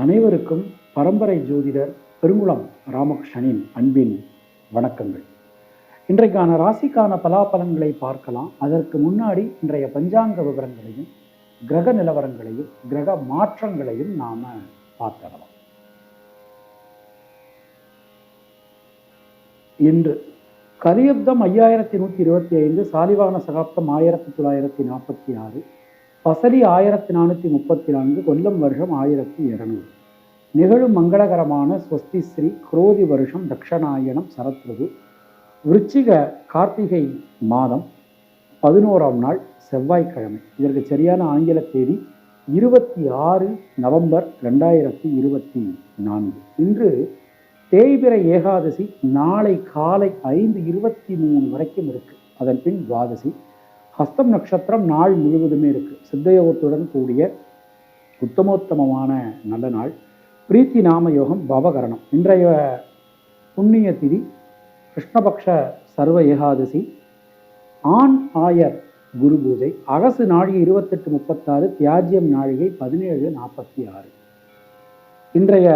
அனைவருக்கும் பரம்பரை ஜோதிடர் பெருங்குளம் ராமகிருஷ்ணனின் அன்பின் வணக்கங்கள். இன்றைக்கான ராசிக்கான பலாபலன்களை பார்க்கலாம். அதற்கு முன்னாடி இன்றைய பஞ்சாங்க விவரங்களையும் கிரக நிலவரங்களையும் கிரக மாற்றங்களையும் நாம பார்க்கலாம் இன்று கலியுப்தம் ஐயாயிரத்தி நூற்றி இருபத்தி ஐந்து சாலிவான சகாப்தம் ஆயிரத்தி தொள்ளாயிரத்தி நாற்பத்தி ஆறு பசலி ஆயிரத்தி நானூற்றி முப்பத்தி நான்கு கொல்லம் வருஷம் ஆயிரத்தி இருநூறு. நிகழும் மங்களகரமான ஸ்வஸ்தி ஸ்ரீ குரோதி வருஷம் தக்ஷநாயனம் சரத்ருது. விருச்சிக கார்த்திகை மாதம் பதினோராம் நாள் செவ்வாய்க்கிழமை. இதற்கு சரியான ஆங்கில தேதி இருபத்தி ஆறு நவம்பர் ரெண்டாயிரத்தி இருபத்தி நான்கு. இன்று தேய்பிர ஏகாதசி நாளை காலை ஐந்து இருபத்தி மூணு வரைக்கும் இருக்கு. அதன் பின் துவாதசி. ஹஸ்தம் நட்சத்திரம் நாள் முழுவதுமே இருக்குது சித்தயோகத்துடன் கூடிய உத்தமோத்தமமான நல்ல நாள். பிரீத்தி நாம யோகம் பவகரணம். இன்றைய புண்ணிய திதி கிருஷ்ணபக்ஷ சர்வ ஏகாதசி. ஆண் ஆயர் குரு பூஜை. அகசு நாழிகை இருபத்தெட்டு முப்பத்தாறு தியாஜ்யம் நாழிகை பதினேழு நாற்பத்தி ஆறு. இன்றைய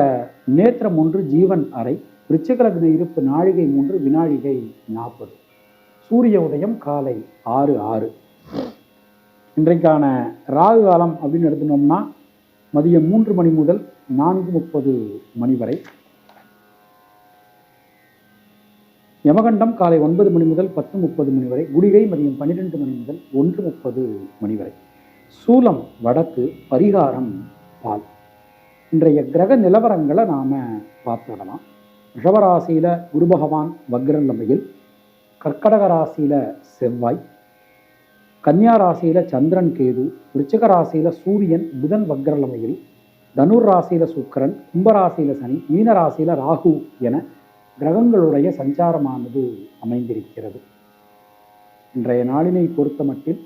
நேத்திரம் ஒன்று ஜீவன் அறை. விருச்சகலக்ன இருப்பு நாழிகை மூன்று வினாழிகை நாற்பது. சூரிய உதயம் காலை ஆறு ஆறு. இன்றைக்கான ராகு காலம் அப்படின்னு எடுத்துனோம்னா மதியம் மூன்று மணி முதல் நான்கு முப்பது மணி வரை. யமகண்டம் காலை ஒன்பது மணி முதல் பத்து முப்பது மணி வரை. குடிகை மதியம் பன்னிரெண்டு மணி முதல் ஒன்று முப்பது மணி வரை. சூலம் வடக்கு பரிகாரம் பால். இன்றைய கிரக நிலவரங்களை நாம் பார்த்துடலாம் ரிஷபராசியில் குரு பகவான் வக்ரநிலைமையில் கர்க்கடக ராசியில் செவ்வாய் கன்னியா ராசியில் சந்திரன் கேது விருச்சிக ராசியில் சூரியன் புதன் வக்ரலமையில் தனுர் ராசியில் சுக்கரன் கும்பராசியில் சனி மீன ராசியில் ராகு என கிரகங்களுடைய சஞ்சாரமானது அமைந்திருக்கிறது. இன்றைய நாளினை பொறுத்தமட்டில்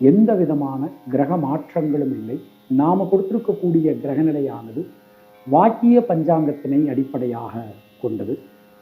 எந்த விதமான கிரக மாற்றங்களும் இல்லை. நாம் கொடுத்திருக்கக்கூடிய கிரகநிலையானது வாக்கிய பஞ்சாங்கத்தினை அடிப்படையாக கொண்டது.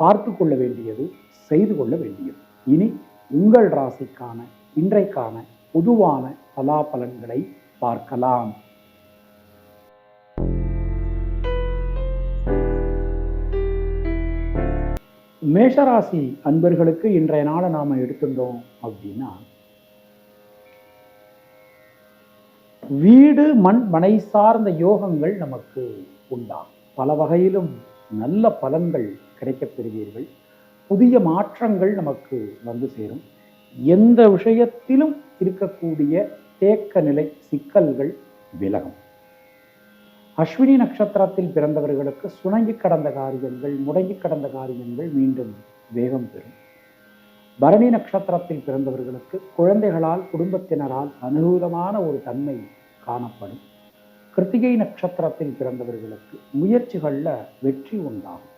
பார்த்து கொள்ள வேண்டியது செய்து கொள்ள வேண்டியது. இனி உங்கள் ராசிக்கான இன்றைக்கான பொதுவான பலாபலன்களை பார்க்கலாம். மேஷராசி அன்பர்களுக்கு இன்றைய நாளை நாம எடுத்திருந்தோம் அப்படின்னா வீடு மண் மனை சார்ந்த யோகங்கள் நமக்கு உண்டாம் பல வகையிலும் நல்ல பலன்கள் கிடைக்கப் பெறுவீர்கள் புதிய மாற்றங்கள் நமக்கு வந்து சேரும். எந்த விஷயத்திலும் இருக்கக்கூடிய தேக்க நிலை சிக்கல்கள் விலகும். அஸ்வினி நட்சத்திரத்தில் பிறந்தவர்களுக்கு சுணங்கி கடந்த காரியங்கள் முடங்கி கடந்த காரியங்கள் மீண்டும் வேகம் பெறும். பரணி நட்சத்திரத்தில் பிறந்தவர்களுக்கு குழந்தைகளால் குடும்பத்தினரால் அனுகூலமான ஒரு தன்மை காணப்படும். கிருத்திகை நட்சத்திரத்தில் பிறந்தவர்களுக்கு முயற்சிகளில் வெற்றி உண்டாகும்.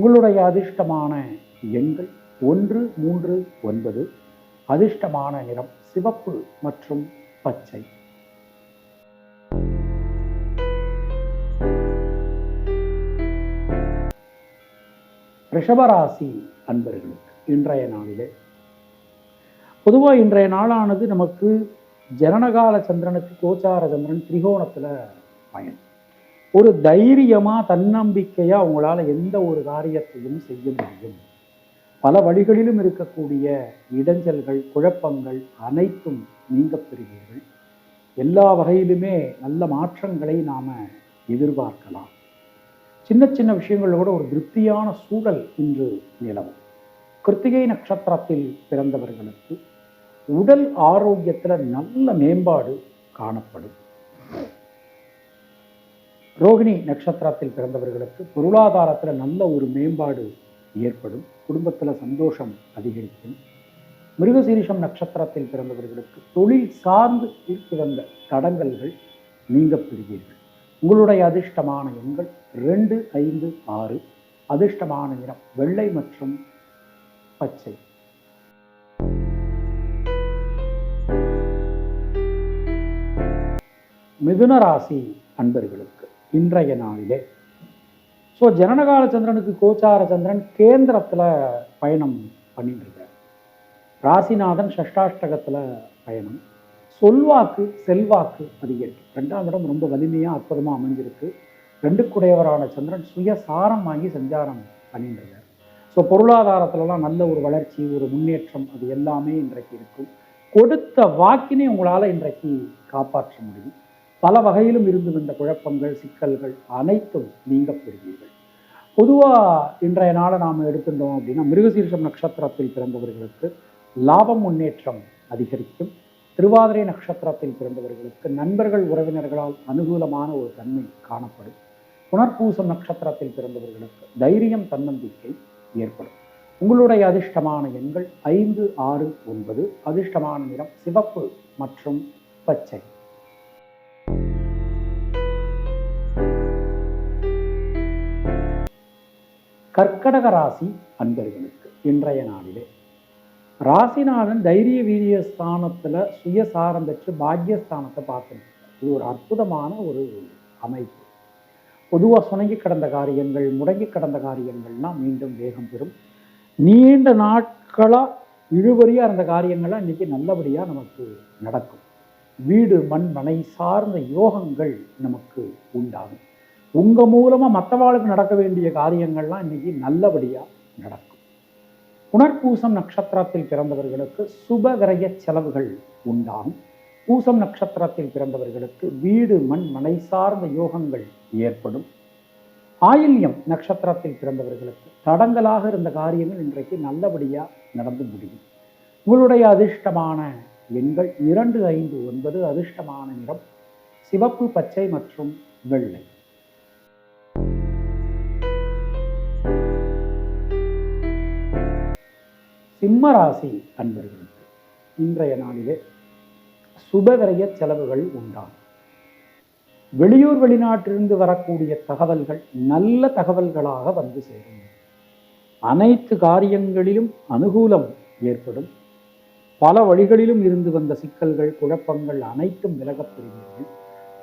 உங்களுடைய அதிர்ஷ்டமான எண்கள் ஒன்று மூன்று ஒன்பது. அதிர்ஷ்டமான நிறம் சிவப்பு மற்றும் பச்சை. ரிஷபராசி அன்பர்களுக்கு இன்றைய நாளிலே. பொதுவாக இன்றைய நாளானது நமக்கு ஜனனகால சந்திரனுக்கு கோச்சார சந்திரன் திரிகோணத்தில் பயன். ஒரு தைரியமாக தன்னம்பிக்கையாக அவங்களால எந்த ஒரு காரியத்தையும் செய்ய முடியும். பல வழிகளிலும் இருக்கக்கூடிய இடைஞ்சல்கள் குழப்பங்கள் அனைத்தும் நீங்க பெறுவீர்கள். எல்லா வகையிலுமே நல்ல மாற்றங்களை நாம் எதிர்பார்க்கலாம். சின்ன சின்ன விஷயங்களோட ஒரு திருப்தியான சூழல் இன்று நிலவும். கிருத்திகை நட்சத்திரத்தில் பிறந்தவர்களுக்கு உடல் ஆரோக்கியத்தில் நல்ல மேம்பாடு காணப்படும். ரோகிணி நட்சத்திரத்தில் பிறந்தவர்களுக்கு பொருளாதாரத்தில் நல்ல ஒரு மேம்பாடு ஏற்படும். குடும்பத்தில் சந்தோஷம் அதிகரிக்கும். மிருகசீரிஷம் நட்சத்திரத்தில் பிறந்தவர்களுக்கு தொழில் சார்ந்து இருக்கிற தடங்கல்கள் நீங்க பெறுவீர்கள். உங்களுடைய அதிர்ஷ்டமான எண்கள் ரெண்டு ஐந்து ஆறு. அதிர்ஷ்டமான நிறம் வெள்ளை மற்றும் பச்சை. மிதுன ராசி அன்பர்களுக்கு இன்றைய நாளிலே. ஸோ ஜனனகால சந்திரனுக்கு கோச்சார சந்திரன் கேந்திரத்தில் பயணம் பண்ணிட்டு இருக்கார் ராசிநாதன் ஷஷ்டாஷ்டகத்தில் பயணம். சொல்வாக்கு செல்வாக்கு அதிகரிக்கும். ரெண்டாம் இடம் ரொம்ப வலிமையாக அற்புதமாக அமைஞ்சிருக்கு. ரெண்டுக்குடையவரான சந்திரன் சுயசாரம் வாங்கி சஞ்சாரம் பண்ணிட்டு இருக்கார் ஸோ பொருளாதாரத்துலலாம் நல்ல ஒரு வளர்ச்சி ஒரு முன்னேற்றம் அது எல்லாமே இன்றைக்கு இருக்கும். கொடுத்த வாக்கினை உங்களால் இன்றைக்கு காப்பாற்ற முடியும். பல வகையிலும் இருந்து வந்த குழப்பங்கள் சிக்கல்கள் அனைத்தும் நீங்க பெறுவீர்கள் பொதுவாக இன்றைய நாளை நாம் எடுத்துட்டோம் அப்படின்னா மிருகசீர்ஷம் நட்சத்திரத்தில் பிறந்தவர்களுக்கு லாபம் முன்னேற்றம் அதிகரிக்கும். திருவாதிரை நட்சத்திரத்தில் பிறந்தவர்களுக்கு நண்பர்கள் உறவினர்களால் அனுகூலமான ஒரு தன்மை காணப்படும். புனர்பூசம் நட்சத்திரத்தில் பிறந்தவர்களுக்கு தைரியம் தன்னம்பிக்கை ஏற்படும். உங்களுடைய அதிர்ஷ்டமான எண்கள் ஐந்து ஆறு ஒன்பது. அதிர்ஷ்டமான நிறம் சிவப்பு மற்றும் பச்சை. கர்க்கடக ராசி அன்பர்களுக்கு இன்றைய நாளிலே. ராசிநாதன் தைரிய வீரிய ஸ்தானத்தில் சுயசாரம் பெற்று பாக்யஸ்தானத்தை பார்க்கணும் இது ஒரு அற்புதமான ஒரு அமைப்பு. பொதுவாக சுணங்கி கடந்த காரியங்கள் முடங்கி கடந்த காரியங்கள்லாம் மீண்டும் வேகம் பெறும். நீண்ட நாட்களாக இழுவரியாக இருந்த காரியங்கள்லாம் இன்றைக்கி நல்லபடியாக நமக்கு நடக்கும். வீடு மண் மனை சார்ந்த யோகங்கள் நமக்கு உண்டாகும். உங்கள் மூலமா மற்றவாளுக்கு நடக்க வேண்டிய காரியங்கள்லாம் இன்னைக்கு நல்லபடியா நடக்கும். புனர்பூசம் நட்சத்திரத்தில் பிறந்தவர்களுக்கு சுப விரய செலவுகள் உண்டாகும். பூசம் நட்சத்திரத்தில் பிறந்தவர்களுக்கு வீடு மண் மனை சார்ந்த யோகங்கள் ஏற்படும். ஆயில்யம் நட்சத்திரத்தில் பிறந்தவர்களுக்கு தடங்கலாக இருந்த காரியங்கள் இன்றைக்கு நல்லபடியா நடந்து முடியும். உங்களுடைய அதிர்ஷ்டமான எண்கள் இரண்டு ஐந்து ஒன்பது அதிர்ஷ்டமான நிறம் சிவப்பு பச்சை மற்றும் வெள்ளை. சிம்ம ராசி அன்பர்களுக்கு இன்றைய நாளிலே சுபவிரய செலவுகள் உண்டாகும். வெளியூர் வெளிநாட்டிலிருந்து வரக்கூடிய தகவல்கள் நல்ல தகவல்களாக வந்து சேரும். அனைத்து காரியங்களிலும் அனுகூலம் ஏற்படும். பல வழிகளிலும் இருந்து வந்த சிக்கல்கள் குழப்பங்கள் அனைத்தும் விலகப் பெறுவீர்கள்.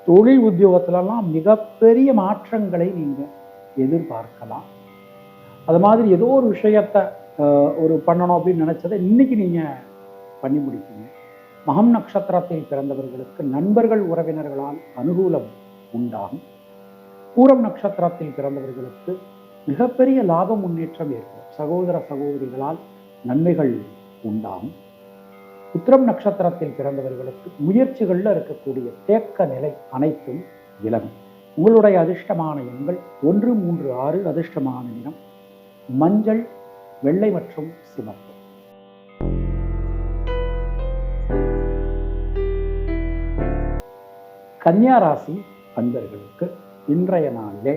தொழில் உத்தியோகத்திலலாம் மிகப்பெரிய மாற்றங்களை நீங்கள் எதிர்பார்க்கலாம். அது மாதிரி ஏதோ ஒரு விஷயத்தை ஒரு பண்ணணும் அப்படின்னு நினைச்சதை இன்னைக்கு நீங்கள் பண்ணி முடிப்பீங்க. மகம் நட்சத்திரத்தில் பிறந்தவர்களுக்கு நண்பர்கள் உறவினர்களால் அனுகூலம் உண்டாகும். பூரம் நட்சத்திரத்தில் பிறந்தவர்களுக்கு மிகப்பெரிய லாப முன்னேற்றம் ஏற்படும். சகோதர சகோதரிகளால் நன்மைகள் உண்டாகும். உத்திரம் நட்சத்திரத்தில் பிறந்தவர்களுக்கு முயற்சிகளில் இருக்கக்கூடிய தேக்க நிலை அனைத்தும் விலகும். உங்களுடைய அதிர்ஷ்டமான எண்கள் ஒன்று மூன்று ஆறு அதிர்ஷ்டமான நிறம். மஞ்சள் வெள்ளை மற்றும் சிவப்பு. கன்னியா ராசி அன்பர்களுக்கு இன்றைய நாளிலே.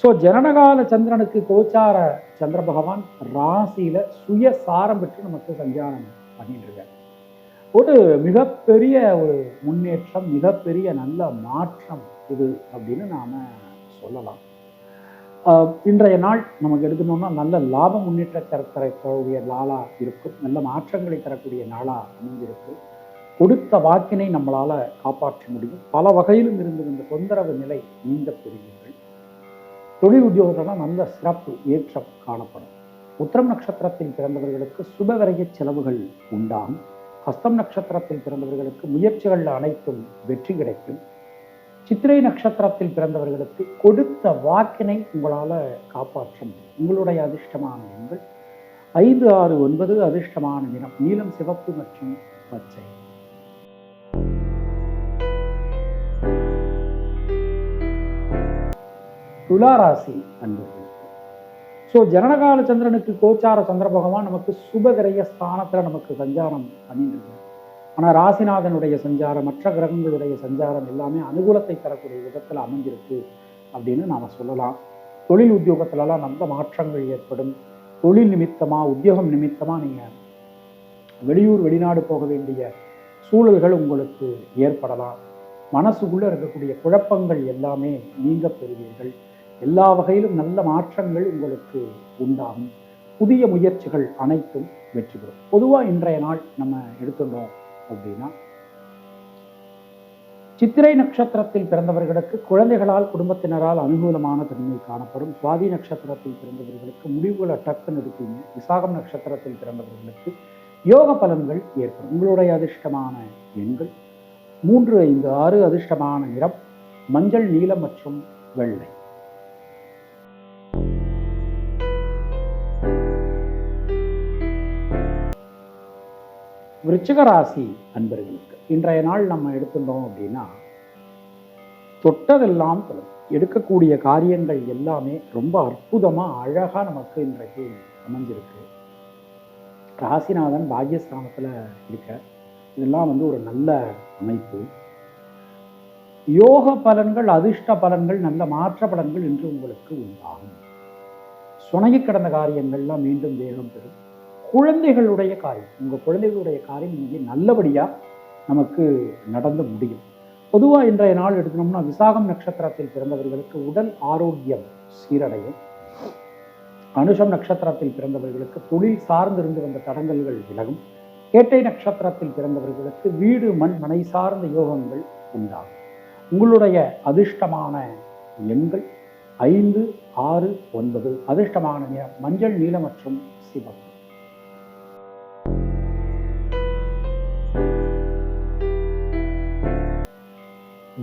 ஸோ ஜனனகால சந்திரனுக்கு கோச்சார சந்திர பகவான் ராசியில சுய சாரம் பெற்று நமக்கு சஞ்சாரம் பண்ணிட்டு இருக்கார் ஒரு மிகப்பெரிய ஒரு முன்னேற்றம் மிகப்பெரிய நல்ல மாற்றம் இது அப்படின்னு நாம சொல்லலாம். இன்றைய நாள் நமக்கு எடுக்கணும்னா நல்ல லாப முன்னேற்றத்தை தரக்கூடிய நாளா இருக்கும். நல்ல மாற்றங்களை தரக்கூடிய நாளாக அமைஞ்சிருக்கு கொடுத்த வாக்கினை நம்மளால காப்பாற்ற முடியும். பல வகையிலும் இருந்து இந்த தொந்தரவு நிலை நீங்க பெறுவீர்கள் தொழில் உத்தியோகத்தெல்லாம் நல்ல சிறப்பு ஏற்றம் காணப்படும். உத்திரம் நட்சத்திரத்தில் பிறந்தவர்களுக்கு சுபவரைய செலவுகள் உண்டாகும். ஹஸ்தம் நட்சத்திரத்தில் பிறந்தவர்களுக்கு முயற்சிகள் அனைத்தும் வெற்றி கிடைக்கும். சித்திரை நட்சத்திரத்தில் பிறந்தவர்களுக்கு கொடுத்த வாக்கினை உங்களால காப்பாற்ற முடியும். உங்களுடைய அதிர்ஷ்டமான எண்கள். ஐந்து ஆறு ஒன்பது அதிர்ஷ்டமான நிறம். நீலம் சிவப்பு மற்றும் பச்சை. துளாராசி அன்பர்கள். ஸோ ஜனனகால சந்திரனுக்கு கோச்சார சந்திர பகவான் நமக்கு சுபகிரய ஸ்தானத்தில் நமக்கு சஞ்சாரம் பண்ணிட்டு ஆனால் ராசிநாதனுடைய சஞ்சாரம் மற்ற கிரகங்களுடைய சஞ்சாரம் எல்லாமே அனுகூலத்தை தரக்கூடிய விதத்தில் அமைஞ்சிருக்கு அப்படின்னு நாம் சொல்லலாம். தொழில் உத்தியோகத்திலலாம் நல்ல மாற்றங்கள் ஏற்படும். தொழில் நிமித்தமாக உத்தியோகம் நிமித்தமாக நீங்கள் வெளியூர் வெளிநாடு போக வேண்டிய சூழல்கள் உங்களுக்கு ஏற்படலாம். மனசுக்குள்ள இருக்கக்கூடிய குழப்பங்கள் எல்லாமே நீங்க பெறுவீர்கள். எல்லா வகையிலும் நல்ல மாற்றங்கள் உங்களுக்கு உண்டாகும். புதிய முயற்சிகள் அனைத்தும் வெற்றி பெறும். பொதுவாக இன்றைய நாள் நம்ம எடுத்துட்டோம். அப்படின்னா சித்திரை நட்சத்திரத்தில் பிறந்தவர்களுக்கு குழந்தைகளால் குடும்பத்தினரால் அனுகூலமான தன்மை காணப்படும். சுவாதி நட்சத்திரத்தில் பிறந்தவர்களுக்கு முடிவுகளை டக்குன்னு எடுப்பீங்க. விசாகம் நட்சத்திரத்தில் பிறந்தவர்களுக்கு யோக பலன்கள் ஏற்படும். உங்களுடைய அதிர்ஷ்டமான எண்கள் மூன்று ஐந்து ஆறு அதிர்ஷ்டமான நிறம் மஞ்சள் நீலம் மற்றும் வெள்ளை. விருச்சிக ராசி அன்பர்களுக்கு இன்றைய நாள் நம்ம எடுத்துட்டோம் அப்படின்னா தொட்டதெல்லாம் எடுக்கக்கூடிய காரியங்கள் எல்லாமே ரொம்ப அற்புதமா அழகா நமக்கு இன்றைக்கு அமைஞ்சிருக்கு. ராசிநாதன் பாக்யஸ்தானத்தில் இருக்க இதெல்லாம் வந்து ஒரு நல்ல அமைப்பு. யோக பலன்கள் அதிர்ஷ்ட பலன்கள் நல்ல மாற்ற பலன்கள் என்று உங்களுக்கு உண்டாகும். சுணங்கி கிடந்த காரியங்கள்லாம் மீண்டும் வேகம் பெறும் குழந்தைகளுடைய காரியம். உங்கள் குழந்தைகளுடைய காரியம் இங்கே நல்லபடியாக நமக்கு நடந்து முடியும். பொதுவாக இன்றைய நாள் எடுக்கணும்னா விசாகம் நட்சத்திரத்தில் பிறந்தவர்களுக்கு உடல் ஆரோக்கியம் சீரடையும். அனுஷம் நட்சத்திரத்தில் பிறந்தவர்களுக்கு தொழில் சார்ந்திருந்து வந்த தடங்கல்கள் விலகும். கேட்டை நட்சத்திரத்தில் பிறந்தவர்களுக்கு வீடு மண் மனை சார்ந்த யோகங்கள் உண்டாகும். உங்களுடைய அதிர்ஷ்டமான எண்கள் ஐந்து ஆறு ஒன்பது. அதிர்ஷ்டமான நிறம் மஞ்சள் நீலம் மற்றும் சிவப்பு.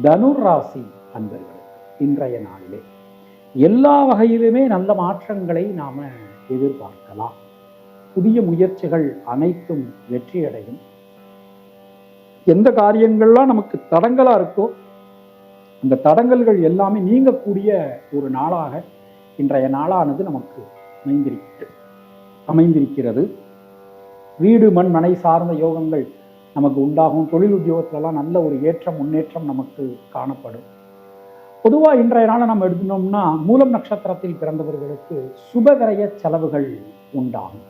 தனுர் ராசி அன்பர்களுக்கு இன்றைய நாளிலே எல்லா வகையிலுமே நல்ல மாற்றங்களை நாம எதிர்பார்க்கலாம். புதிய முயற்சிகள் அனைத்தும் வெற்றியடையும். எந்த காரியங்கள்லாம் நமக்கு தடங்களாக இருக்கோ அந்த தடங்கல்கள் எல்லாமே நீங்கக்கூடிய ஒரு நாளாக இன்றைய நாளானது நமக்கு அமைந்திருக்கிறது அமைந்திருக்கிறது. வீடு மண் மனை சார்ந்த யோகங்கள் நமக்கு உண்டாகும் தொழில் உத்தியோகத்திலலாம் நல்ல ஒரு ஏற்றம் முன்னேற்றம் நமக்கு காணப்படும். பொதுவாக இன்றைய நாளை நம்ம எடுத்துனோம்னா மூலம் நட்சத்திரத்தில் பிறந்தவர்களுக்கு சுபகரைய செலவுகள் உண்டாகும்.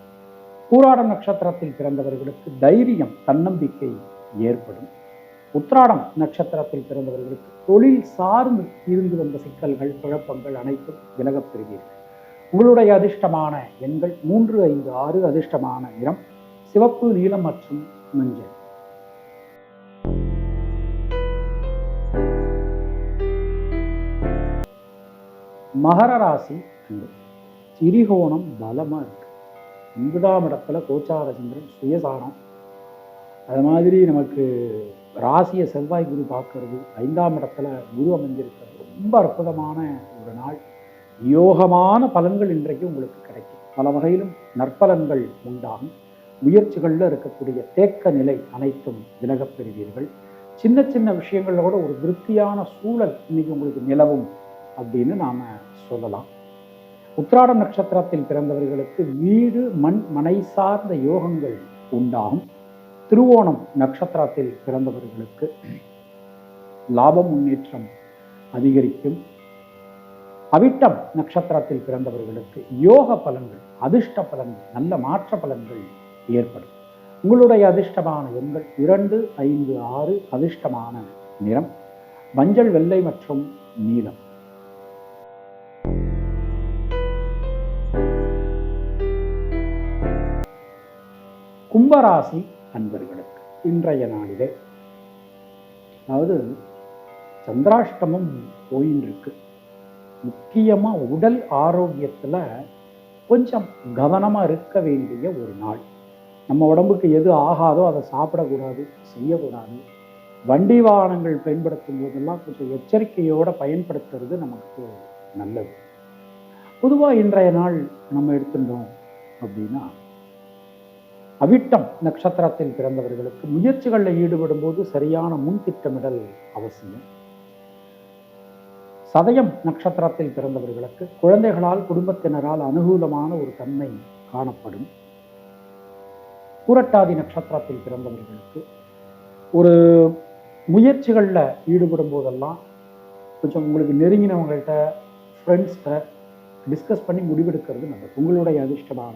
பூராடம் நட்சத்திரத்தில் பிறந்தவர்களுக்கு தைரியம் தன்னம்பிக்கை ஏற்படும். உத்ராடம் நட்சத்திரத்தில் பிறந்தவர்களுக்கு தொழில் சார்ந்து இருந்து வந்த சிக்கல்கள் குழப்பங்கள் அனைத்தும் விலகப் பெறுவீர்கள். உங்களுடைய அதிர்ஷ்டமான எண்கள் மூன்று ஐந்து ஆறு அதிர்ஷ்டமான நிறம் சிவப்பு நீலம் மற்றும் மஞ்சள். மகர ராசி அன்பு. திரிகோணம் பலமாக இருக்கு. ஒன்பதாம் இடத்துல கோச்சார சந்திரன் சுயசாரம். அது மாதிரி நமக்கு ராசியை செவ்வாய் குரு பார்க்கறது. ஐந்தாம் இடத்துல குரு அமைஞ்சிருக்கிறது. ரொம்ப அற்புதமான ஒரு நாள். யோகமான பலன்கள் இன்றைக்கு உங்களுக்கு கிடைக்கும். பல வகையிலும் நற்பலன்கள் உண்டாகும். முயற்சிகளில் இருக்கக்கூடிய தேக்க நிலை அனைத்தும் விலகப் பெறுவீர்கள். சின்ன சின்ன விஷயங்களில் கூட ஒரு திருப்தியான சூழல் இன்னைக்கு உங்களுக்கு நிலவும் அப்படின்னு நாம் சொல்லலாம். உத்திராடம் நட்சத்திரத்தில் பிறந்தவர்களுக்கு வீடு மண் மனை சார்ந்த யோகங்கள் உண்டாகும். திருவோணம் நட்சத்திரத்தில் பிறந்தவர்களுக்கு லாப முன்னேற்றம் அதிகரிக்கும். அவிட்டம் நட்சத்திரத்தில் பிறந்தவர்களுக்கு யோக பலன்கள் அதிர்ஷ்ட பலன்கள் நல்ல மாற்ற பலன்கள் ஏற்படும். உங்களுடைய அதிர்ஷ்டமான எண்கள் இரண்டு ஐந்து ஆறு அதிர்ஷ்டமான நிறம். மஞ்சள் வெள்ளை மற்றும் நீலம். கும்பராசி அன்பர்களுக்கு இன்றைய நாளிலே. அதாவது சந்திராஷ்டமம் போயின்னு இருக்கு முக்கியமாக உடல் ஆரோக்கியத்தில் கொஞ்சம் கவனமாக இருக்க வேண்டிய ஒரு நாள். நம்ம உடம்புக்கு எது ஆகாதோ அதை சாப்பிடக்கூடாது செய்யக்கூடாது. வண்டி வாகனங்கள் பயன்படுத்தும் போதெல்லாம் கொஞ்சம் எச்சரிக்கையோடு பயன்படுத்துறது நமக்கு நல்லது. பொதுவாக இன்றைய நாள் நம்ம எடுத்துட்டோம் அப்படின்னா அவிட்டம் நட்சத்திரத்தில் பிறந்தவர்களுக்கு முயற்சிகளில் ஈடுபடும் போது சரியான முன் திட்டமிடல் அவசியம். சதயம் நட்சத்திரத்தில் பிறந்தவர்களுக்கு குழந்தைகளால் குடும்பத்தினரால் அனுகூலமான ஒரு தன்மை காணப்படும். புரட்டாதி நட்சத்திரத்தில் பிறந்தவர்களுக்கு ஒரு முயற்சிகளில் ஈடுபடும் போதெல்லாம் கொஞ்சம் உங்களுக்கு நெருங்கினவங்கள்ட்ட ஃப்ரெண்ட்ஸ்கிட்ட டிஸ்கஸ் பண்ணி முடிவெடுக்கிறது நல்லது. உங்களுடைய அதிர்ஷ்டமான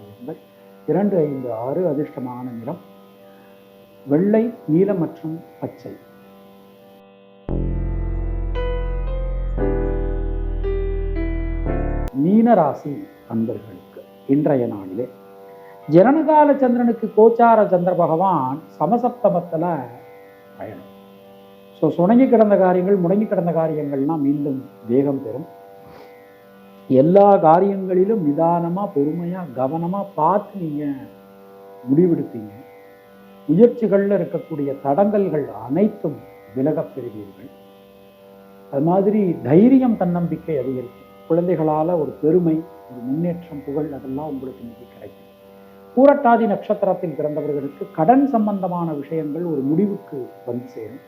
இரண்டு ஐந்து ஆறு அதிர்ஷ்டமான நிறம். வெள்ளை நீலம் மற்றும் பச்சை. மீனராசி அன்பர்களுக்கு இன்றைய நாளிலே ஜனனகால சந்திரனுக்கு கோச்சார சந்திர பகவான் சமசப்தமத்தில் பயணம். ஸோ சுணங்கி கிடந்த காரியங்கள் முடங்கி கிடந்த காரியங்கள்லாம் மீண்டும் வேகம் பெறும். எல்லா காரியங்களிலும் நிதானமாக பொறுமையாக கவனமாக பார்த்து நீங்கள் முடிவெடுப்பீங்க. முயற்சிகளில் இருக்கக்கூடிய தடங்கல்கள் அனைத்தும் விலகப் பெறுவீர்கள். அது மாதிரி தைரியம் தன்னம்பிக்கை அதிகரிக்கும். குழந்தைகளால் ஒரு பெருமை ஒரு முன்னேற்றம் புகழ் அதெல்லாம் உங்களுக்கு இன்னைக்கு கிடைக்கும். பூரட்டாதி நட்சத்திரத்தில் பிறந்தவர்களுக்கு கடன் சம்பந்தமான விஷயங்கள் ஒரு முடிவுக்கு வந்து சேரும்.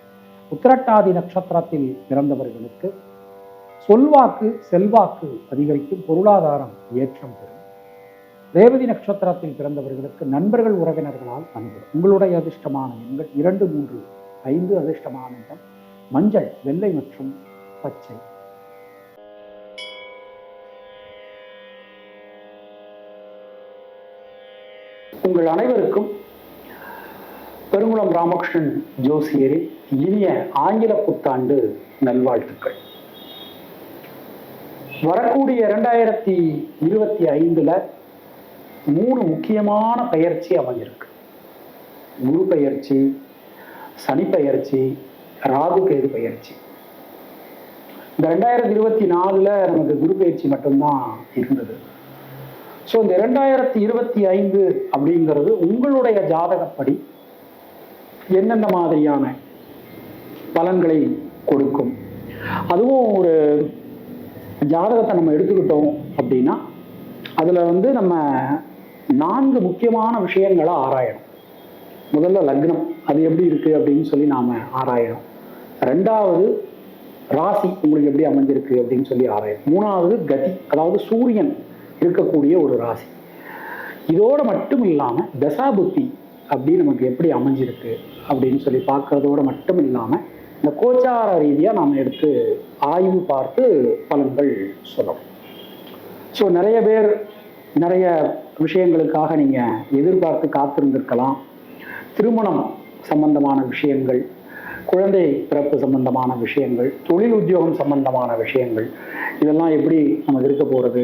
உத்திரட்டாதி நட்சத்திரத்தில் பிறந்தவர்களுக்கு சொல்வாக்கு செல்வாக்கு அதிகரிக்கும் பொருளாதாரம் ஏற்றம் பெறும். ரேவதி நட்சத்திரத்தில் பிறந்தவர்களுக்கு நண்பர்கள் உறவினர்களால் அன்பு உங்களுடைய அதிர்ஷ்டமான எண்கள் இரண்டு மூன்று ஐந்து அதிர்ஷ்டமான இடம் மஞ்சள் வெள்ளை மற்றும் பச்சை. உங்கள் அனைவருக்கும் பெருங்குளம் ராமகிருஷ்ணன் ஜோசியரின் இனிய ஆங்கில புத்தாண்டு நல்வாழ்த்துக்கள். வரக்கூடிய இரண்டாயிரத்தி இருபத்தி ஐந்துல மூணு முக்கியமான பயிற்சி அமைஞ்சிருக்கு. குரு பயிற்சி சனி பயிற்சி ராகு கேது பயிற்சி. இந்த ரெண்டாயிரத்தி இருபத்தி நாலுல நமக்கு குரு பயிற்சி மட்டும்தான் இருந்தது. ஸோ இந்த ரெண்டாயிரத்தி இருபத்தி ஐந்து அப்படிங்கிறது உங்களுடைய ஜாதகப்படி எந்தெந்த மாதிரியான பலன்களை கொடுக்கும்? அதுவும் ஒரு ஜாதகத்தை நம்ம எடுத்துக்கிட்டோம் அப்படின்னா அதில் வந்து நம்ம நான்கு முக்கியமான விஷயங்களை ஆராயணும். முதல்ல லக்னம் அது எப்படி இருக்கு அப்படின்னு சொல்லி நாம் ஆராயணும். ரெண்டாவது ராசி உங்களுக்கு எப்படி அமைஞ்சிருக்கு அப்படின்னு சொல்லி ஆராயணும். மூணாவது கதி அதாவது சூரியன் இருக்கக்கூடிய ஒரு ராசி. இதோட மட்டும் இல்லாமல் தசாபுத்தி அப்படி நமக்கு எப்படி அமைஞ்சிருக்கு அப்படின்னு சொல்லி பார்க்கறதோட மட்டும் இல்லாமல் இந்த கோச்சார ரீதியாக நாம் எடுத்து ஆய்வு பார்த்து பலன்கள் சொல்லணும். ஸோ நிறைய பேர் நிறைய விஷயங்களுக்காக நீங்கள் எதிர்பார்த்து காத்திருந்திருக்கலாம். திருமணம் சம்பந்தமான விஷயங்கள் குழந்தை பிறப்பு சம்பந்தமான விஷயங்கள் தொழில் உத்தியோகம் சம்பந்தமான விஷயங்கள் இதெல்லாம் எப்படி நமக்கு இருக்க போகிறது